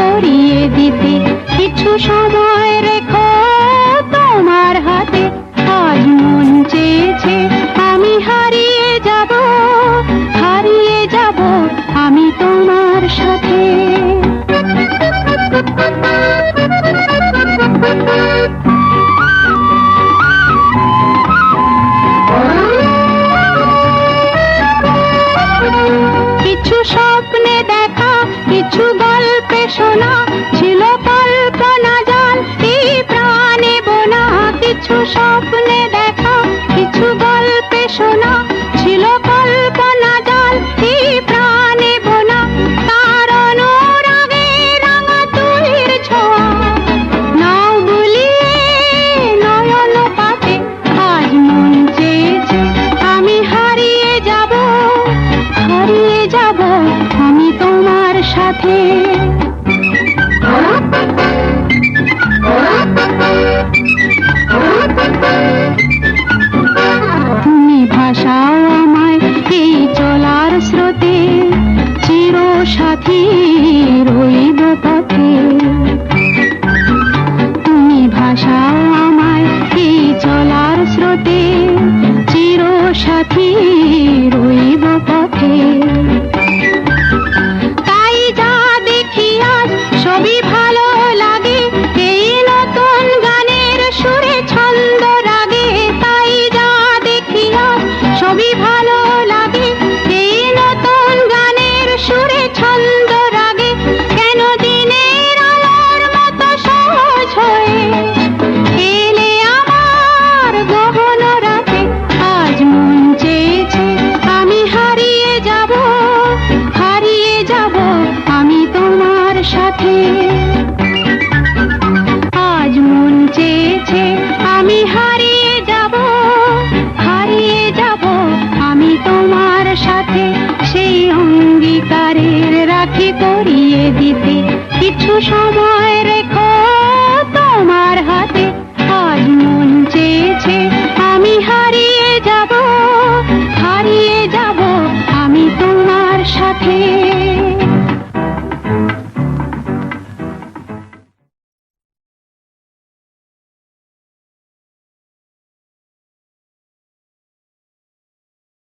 সরিয়ে দিতে কিছু সময় স্বপ্নে দেখা কিছু গল্পে শোনা ছিল কল্পনা জাল কি প্রাণে বোনা কিছু স্বপ্ন। সাথে। তুমি ভাষাও আমায় এই চলার স্রোতে চির সাথী রইব পথে। তুমি ভাষাও আমায় এই চলার স্রোতে চির সাথী রইব পথে। বিভা দিতে কিছু সময় রে